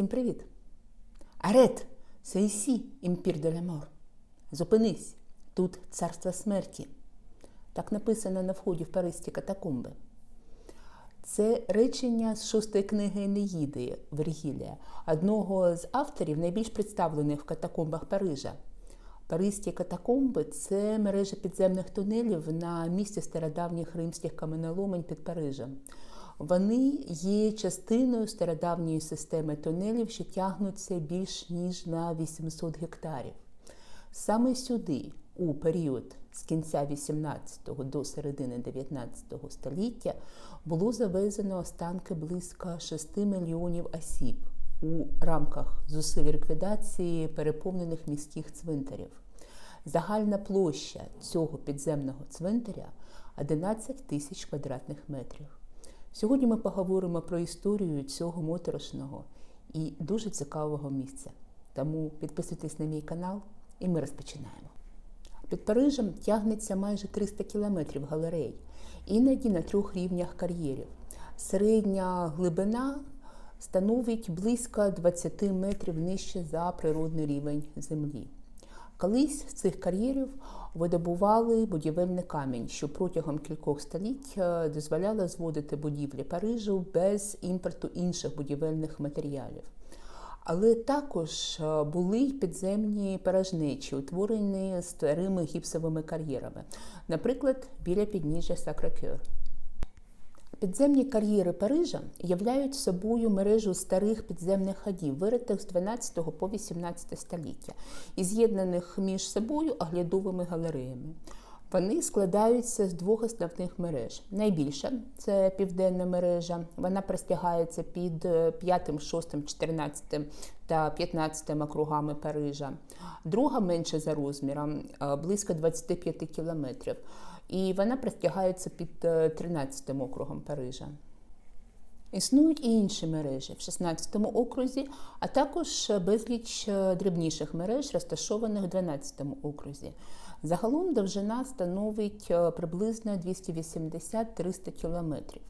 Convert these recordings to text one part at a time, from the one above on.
Всім привіт! Арет, сейсі, імпір де лямор. Зупинись, тут царство смерті. Так написано на вході в Паризькі катакомби. Це речення з шостої книги Енеїди Вергілія, одного з авторів найбільш представлених в катакомбах Парижа. Паризькі катакомби це мережа підземних тунелів на місці стародавніх римських каменоломень під Парижем. Вони є частиною стародавньої системи тунелів, що тягнуться більш ніж на 800 гектарів. Саме сюди, у період з кінця 18 до середини 19 століття, було завезено останки близько 6 мільйонів осіб у рамках зусиль ліквідації переповнених міських цвинтарів. Загальна площа цього підземного цвинтаря 11 тисяч квадратних метрів. Сьогодні ми поговоримо про історію цього моторошного і дуже цікавого місця. Тому підписуйтесь на мій канал і ми розпочинаємо. Під Парижем тягнеться майже 300 кілометрів галерей, іноді на трьох рівнях кар'єрів. Середня глибина становить близько 20 метрів нижче за природний рівень землі. Колись з цих кар'єрів видобували будівельний камінь, що протягом кількох століть дозволяло зводити будівлі Парижу без імпорту інших будівельних матеріалів. Але також були й підземні порожнечі, утворені старими гіпсовими кар'єрами, наприклад, біля підніжжя Сакракер. Підземні кар'єри Парижа являють собою мережу старих підземних ходів, виритих з 12 по 18 століття і з'єднаних між собою оглядовими галереями. Вони складаються з двох основних мереж. Найбільша це південна мережа. Вона простягається під 5, 6, 14 та 15 округами Парижа. Друга менша за розміром, близько 25 кілометрів. І вона простягається під 13 округом Парижа. Існують і інші мережі в 16 окрузі, а також безліч дрібніших мереж, розташованих в 12 окрузі. Загалом довжина становить приблизно 280-300 кілометрів.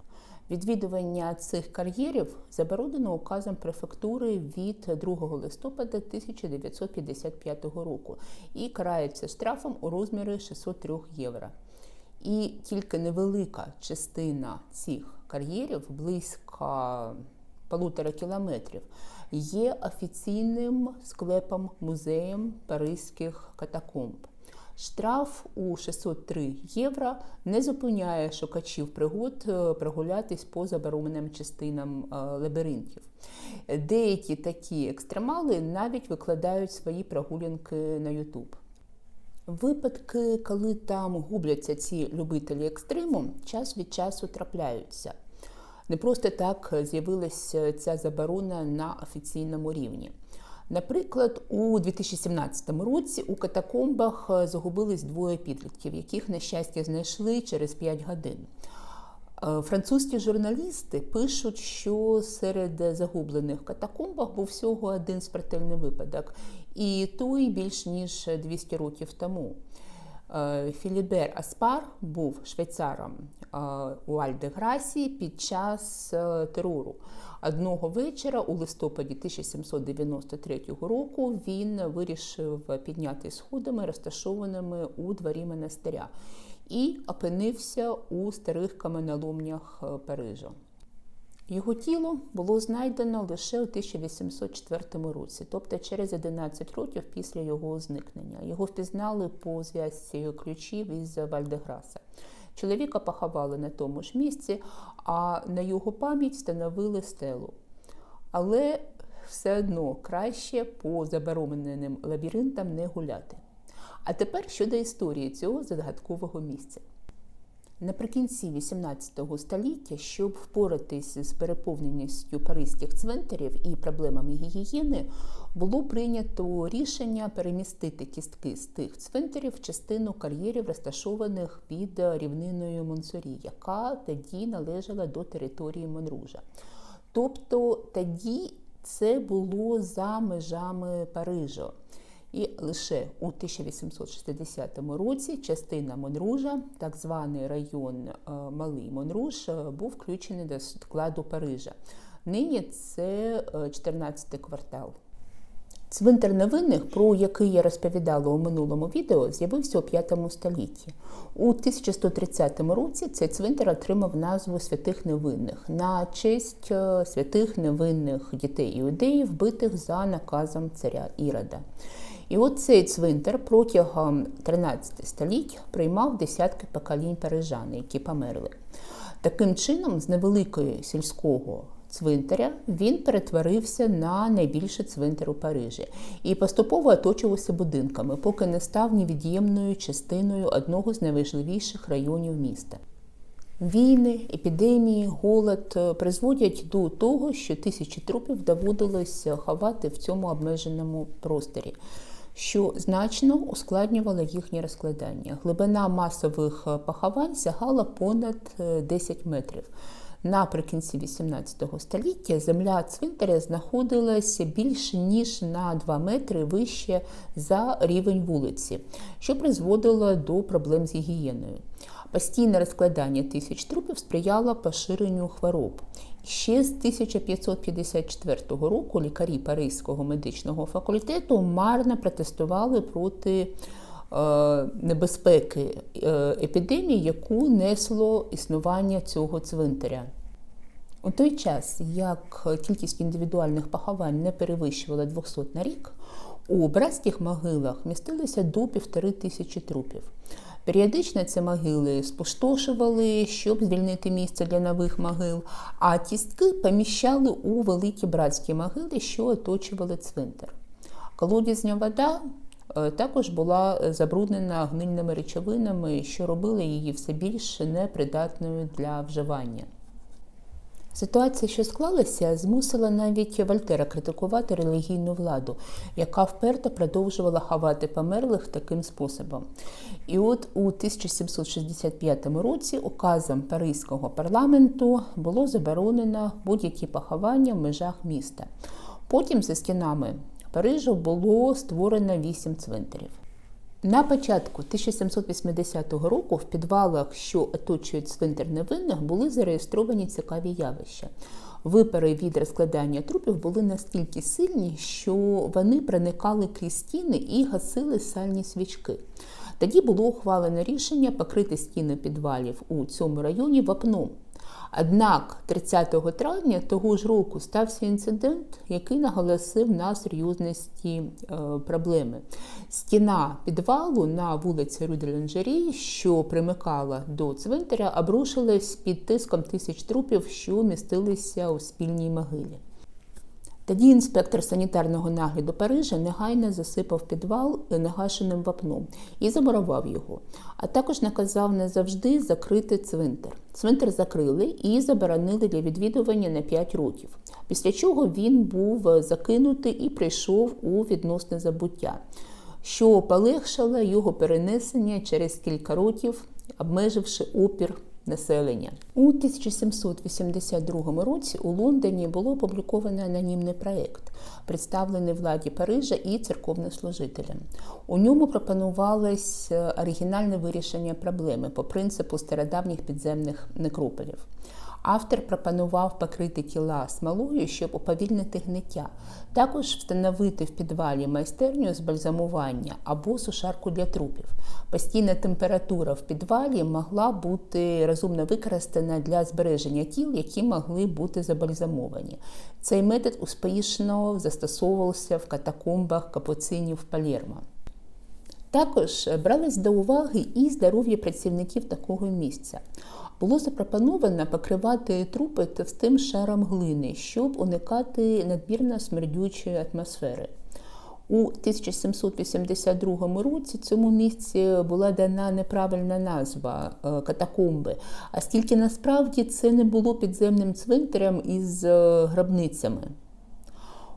Відвідування цих кар'єрів заборонено указом префектури від 2 листопада 1955 року і карається штрафом у розмірі 603 євро. І тільки невелика частина цих кар'єрів, близько полутора кілометрів, є офіційним склепом музеєм паризьких катакомб. Штраф у 603 євро не зупиняє шукачів пригод прогулятись по забороненим частинам лабіринтів. Деякі такі екстремали навіть викладають свої прогулянки на YouTube. Випадки, коли там губляться ці любителі екстриму, час від часу трапляються. Не просто так з'явилася ця заборона на офіційному рівні. Наприклад, у 2017 році у катакомбах загубились двоє підлітків, яких, на щастя, знайшли через 5 годин. Французькі журналісти пишуть, що серед загублених катакомбах був всього один смертельний випадок, і той більш ніж 200 років тому. Філібер Аспар був швейцаром у Альдеграсі під час терору. Одного вечора, у листопаді 1793 року, він вирішив підняти сходами, розташованими у дворі монастиря, і опинився у старих каменоломнях Парижа. Його тіло було знайдено лише у 1804 році, тобто через 11 років після його зникнення. Його впізнали по зв'язці ключів із Вальдеграса. Чоловіка поховали на тому ж місці, а на його пам'ять встановили стелу. Але все одно краще по забороненим лабіринтам не гуляти. А тепер щодо історії цього загадкового місця. Наприкінці XVIII століття, щоб впоратись з переповненістю паризьких цвинтарів і проблемами гігієни, було прийнято рішення перемістити кістки з тих цвинтарів в частину кар'єрів, розташованих під рівниною Монсорі, яка тоді належала до території Монружа. Тобто тоді це було за межами Парижа. І лише у 1860 році частина Монружа, так званий район Малий Монруж, був включений до складу Парижа. Нині це 14 квартал. Цвинтар невинних, про який я розповідала у минулому відео, з'явився у 5 столітті. У 1130 році цей цвинтар отримав назву святих невинних на честь е, святих невинних дітей іудеїв, вбитих за наказом царя Ірода. І от цей цвинтар протягом 13 століть приймав десятки поколінь парижан, які померли. Таким чином, з невеликої сільського цвинтаря він перетворився на найбільший цвинтар у Парижі і поступово оточувався будинками, поки не став невід'ємною частиною одного з найважливіших районів міста. Війни, епідемії, голод е, призводять до того, що тисячі трупів доводилося ховати в цьому обмеженому просторі, що значно ускладнювало їхнє розкладання. Глибина масових е, поховань сягала понад е, 10 метрів. Наприкінці XVIII століття земля цвинтаря знаходилася більше ніж на 2 метри вище за рівень вулиці, що призводило до проблем з гігієною. Постійне розкладання тисяч трупів сприяло поширенню хвороб. Ще з 1554 року лікарі Паризького медичного факультету марно протестували проти небезпеки е, епідемії, яку несло існування цього цвинтаря. У той час, як кількість індивідуальних поховань не перевищувала 200 на рік, у братських могилах містилося до півтори тисячі трупів. Періодично ці могили спустошували, щоб звільнити місце для нових могил, а кістки поміщали у великі братські могили, що оточували цвинтар. Колодязня вода е, також була забруднена гнильними речовинами, що робили її все більш непридатною для вживання. Ситуація, що склалася, змусила навіть Вольтера критикувати релігійну владу, яка вперто продовжувала ховати померлих таким способом. І от у 1765 році указом Паризького парламенту було заборонено будь-які поховання в межах міста. Потім за стінами Парижу було створено вісім цвинтарів. На початку 1780 року в підвалах, що оточують цвинтар невинних, були зареєстровані цікаві явища. Випари від розкладання трупів були настільки сильні, що вони проникали крізь стіни і гасили сальні свічки. Тоді було ухвалено рішення покрити стіни підвалів у цьому районі вапном. Однак 30 травня того ж року стався інцидент, який наголосив на серйозності е, проблеми. Стіна підвалу на вулиці Рюделенджері, що примикала до цвинтаря, обрушилась під тиском тисяч трупів, що містилися у спільній могилі. Тоді інспектор санітарного нагляду Парижа негайно засипав підвал негашеним вапном і замурував його, а також наказав не завжди закрити цвинтар. Цвинтар закрили і заборонили для відвідування на 5 років, після чого він був закинутий і прийшов у відносне забуття, що полегшало його перенесення через кілька років, обмеживши опір населення. У 1782 році у Лондоні було опубліковано анонімний проєкт, представлений владі Парижа і церковнослужителям. У ньому пропонувалось оригінальне вирішення проблеми по принципу стародавніх підземних некрополів. Автор пропонував покрити тіла смолою, щоб уповільнити гниття, також встановити в підвалі майстерню з бальзамування або сушарку для трупів. Постійна температура в підвалі могла бути розумно використана для збереження тіл, які могли бути забальзамовані. Цей метод успішно застосовувався в катакомбах капуцинів Палермо. Також брались до уваги і здоров'я працівників такого місця. Було запропоновано покривати трупи товстим шаром глини, щоб уникати надмірно смердючої атмосфери. У 1782 році цьому місці була дана неправильна назва катакомби, оскільки насправді це не було підземним цвинтарем із гробницями.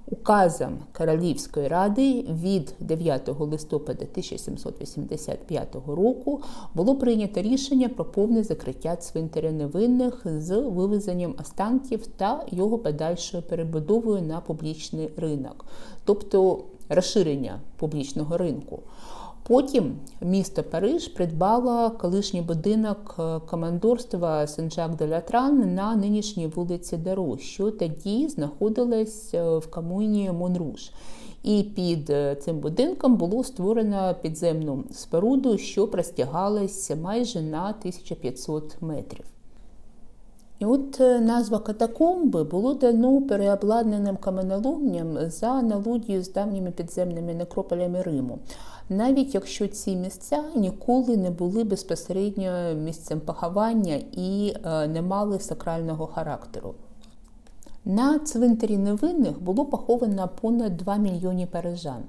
Указом Королівської ради від 9 листопада 1785 року було прийнято рішення про повне закриття цвинтаря невинних з вивезенням останків та його подальшою перебудовою на публічний ринок, тобто розширення публічного ринку. Потім місто Париж придбало колишній будинок е, командорства Сен-Жак-де-Лятран на нинішній вулиці Даро, що тоді знаходилась е, в комуні Монруш. І під е, цим будинком було створено підземну споруду, що простягалася майже на 1500 метрів. І от назва катакомби було дано переобладнаним каменоломням за аналогією з давніми підземними некрополями Риму, навіть якщо ці місця ніколи не були безпосередньо місцем поховання і е, не мали сакрального характеру. На цвинтарі невинних було поховано понад 2 мільйони парижан.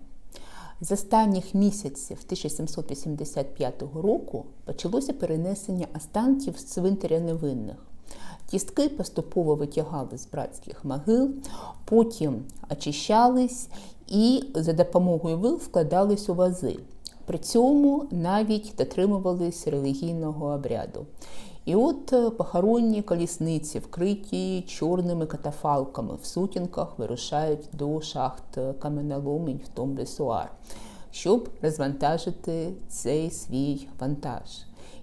З останніх місяців 1785 року почалося перенесення останків з цвинтаря невинних. Кістки поступово витягали з братських могил, потім очищались і за допомогою вил вкладались у вази. При цьому навіть дотримувались релігійного обряду. І от е, похоронні колісниці, вкриті чорними катафалками, в сутінках вирушають до шахт каменоломень в Том-де-Суар, щоб розвантажити цей свій вантаж.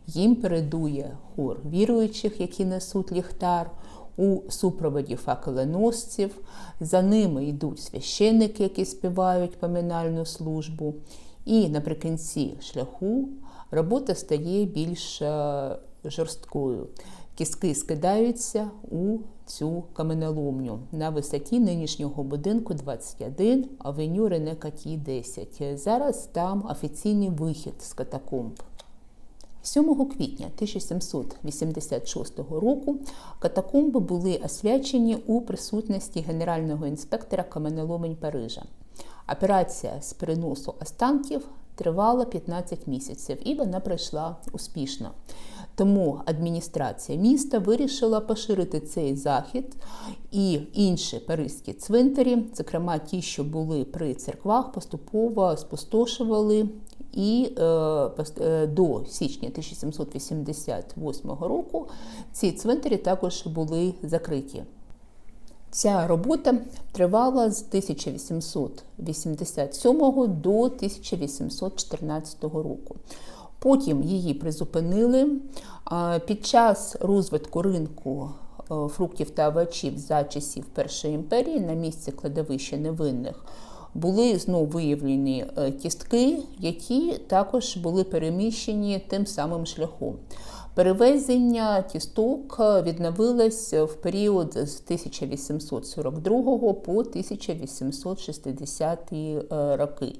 Їм передує хор віруючих, які несуть ліхтар, у супроводі факеленосців. За ними йдуть священники, які співають поминальну службу. І наприкінці шляху робота стає більш е, жорсткою. Кістки скидаються у цю каменоломню на висоті нинішнього будинку 21, авеню Рене Каті 10. Зараз там офіційний вихід з катакомб. 7 квітня 1786 року катакомби були освячені у присутності генерального інспектора каменоломень Парижа. Операція з переносу останків тривала 15 місяців і вона пройшла успішно. Тому адміністрація міста вирішила поширити цей захід і інші паризькі цвинтарі, зокрема ті, що були при церквах, поступово спустошували. І е, е, до січня 1788 року ці цвинтарі також були закриті. Ця робота тривала з 1887 до 1814 року. Потім її призупинили. Під час розвитку ринку е, фруктів та овочів за часів Першої імперії на місці кладовища невинних були знову виявлені е, кістки, які також були переміщені тим самим шляхом. Перевезення кісток відновилось в період з 1842 по 1860 е, роки.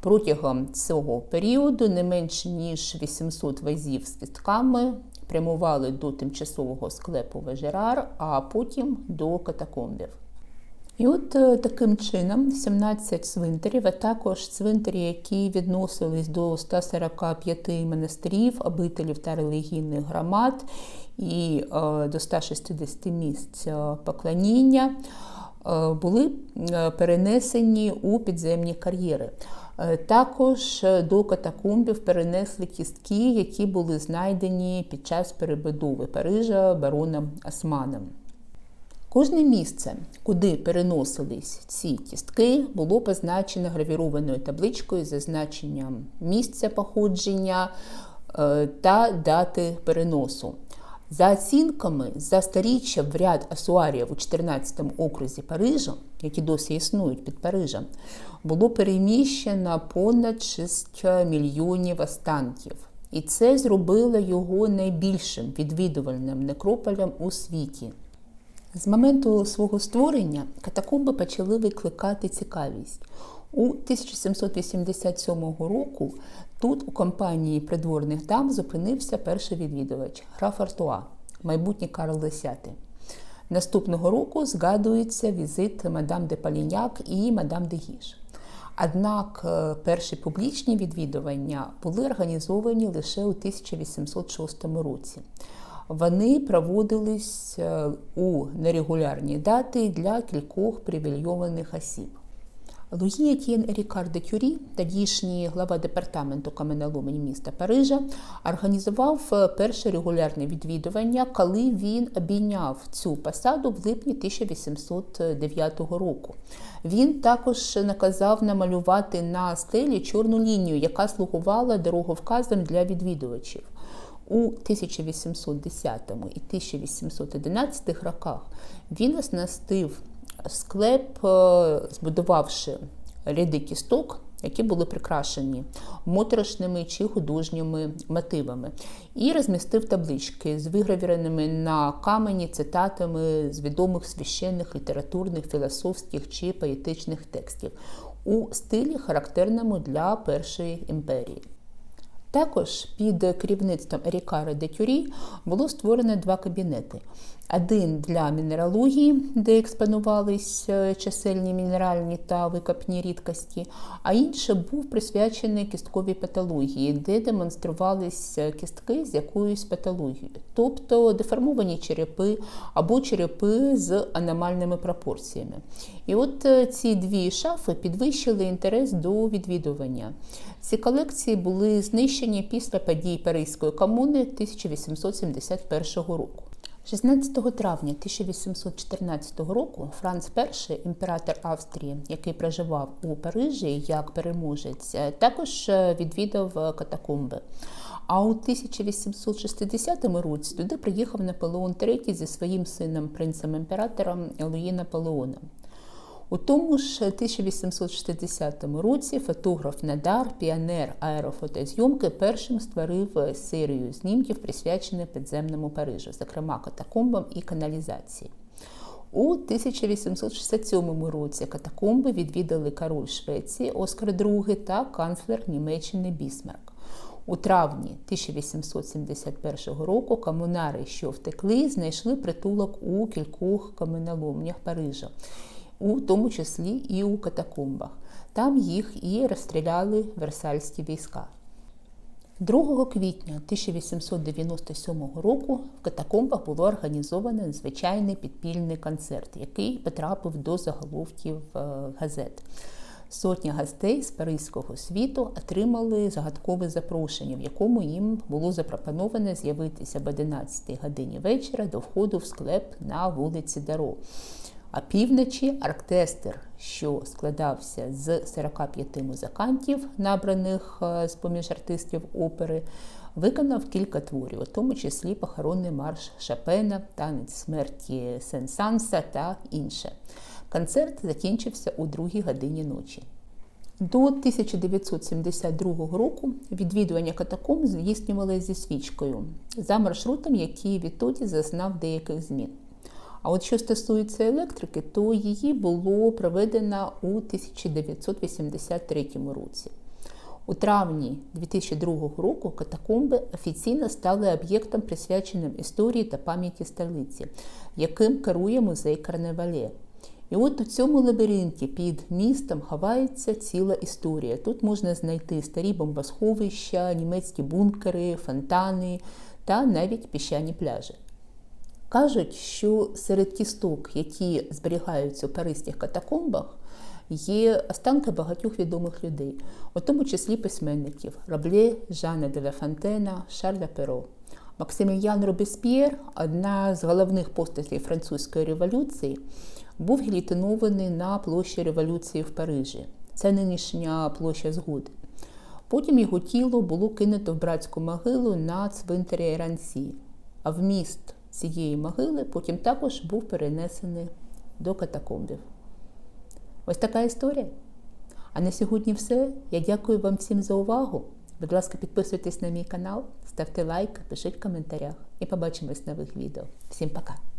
Протягом цього періоду не менше ніж 800 вазів з кістками прямували до тимчасового склепу Вежерар, а потім до катакомбів. І от е, таким чином 17 цвинтарів, а також цвинтарі, які відносились до 145 монастирів, обителів та релігійних громад, і е, до 160 місць е, поклоніння, були перенесені у підземні кар'єри. Також до катакомбів перенесли кістки, які були знайдені під час перебудови Парижа бароном Османом. Кожне місце, куди переносились ці кістки, було позначено гравірованою табличкою з зазначенням місця походження е, та дати переносу. За оцінками, за старіччя в ряд асуарів у 14 окрузі Парижа, які досі існують під Парижем, було переміщено понад 6 мільйонів останків. І це зробило його найбільшим відвідувальним некрополем у світі. З моменту свого створення катакомби почали викликати цікавість. У 1787 року тут у компанії придворних дам зупинився перший відвідувач граф Артуа, майбутній Карл X. Наступного року згадується візит мадам де Паліняк і мадам де Гіш. Однак е, перші публічні відвідування були організовані лише у 1806 році. Вони проводились е, у нерегулярні дати для кількох привільйованих осіб. Луї Етьєн Ерікар де Тюрі, тодішній глава департаменту каменоломень міста Парижа, організував е, перше регулярне відвідування, коли він обійняв цю посаду в липні 1809 року. Він також наказав намалювати на стелі чорну лінію, яка слугувала дороговказом для відвідувачів. У 1810 і 1811 роках він оснастив склеп, е, збудувавши ряди кісток, які були прикрашені моторошними чи художніми мотивами, і розмістив таблички з вигравіреними на камені цитатами з відомих священних літературних, філософських чи поетичних текстів у стилі, характерному для першої імперії. Також під керівництвом Ерікара де Тюрі було створено два кабінети: один для мінералогії, де експонувались чисельні мінеральні та викопні рідкості, а інший був присвячений кістковій патології, де демонструвались кістки з якоюсь патологією, тобто деформовані черепи або черепи з аномальними пропорціями. І от ці дві шафи підвищили інтерес до відвідування. Ці колекції були знищені після подій Паризької комуни 1871 року. 16 травня 1814 року Франц І, імператор Австрії, який проживав у Парижі як переможець, також відвідав катакомби. А у 1860 році туди приїхав Наполеон III зі своїм сином, принцем імператором Луї Наполеоном. У тому ж 1860 році фотограф Надар, піонер аерофотозйомки, першим створив серію знімків, присвячених підземному Парижу, зокрема катакомбам і каналізації. У 1867 році катакомби відвідали король Швеції Оскар II та канцлер Німеччини Бісмарк. У травні 1871 року комунари, що втекли, знайшли притулок у кількох каменоломнях Парижа у тому числі і у катакомбах. Там їх і розстріляли версальські війська. 2 квітня 1897 року в катакомбах було організовано звичайний підпільний концерт, який потрапив до заголовків е, газет. Сотня гостей з Паризького світу отримали загадкове запрошення, в якому їм було запропоновано з'явитися об 11 годині вечора до входу в склеп на вулиці Даро. А півночі оркестр, що складався з 45 музикантів, набраних е, з поміж артистів опери, виконав кілька творів, у тому числі похоронний марш Шапена, танець смерті Сен-Санса та інше. Концерт закінчився у другій годині ночі. До 1972 року відвідування катакомб здійснювалося зі свічкою за маршрутом, який відтоді зазнав деяких змін. А от що стосується електрики, то її було проведено у 1983 році. У травні 2002 року катакомби офіційно стали об'єктом, присвяченим історії та пам'яті столиці, яким керує музей Карневале. І от у цьому лабіринті під містом ховається ціла історія. Тут можна знайти старі бомбосховища, німецькі бункери, фонтани та навіть піщані пляжі. Кажуть, що серед кісток, які зберігаються у паризьких катакомбах, є останки багатьох відомих людей, у тому числі письменників Рабле, Жана де ла Фонтена, Шарля Перо. Максимільян Робесп'єр, одна з головних постатей французької революції, був гілітинований на площі революції в Парижі. Це нинішня площа згоди. Потім його тіло було кинуто в братську могилу на цвинтарі Ранці, а в міст цієї могили потім також був перенесений до катакомбів. Ось така історія. А на сьогодні все. Я дякую вам всім за увагу. Будь ласка, підписуйтесь на мій канал, ставте лайк, пишіть в коментарях і побачимось в нових відео. Всім пока!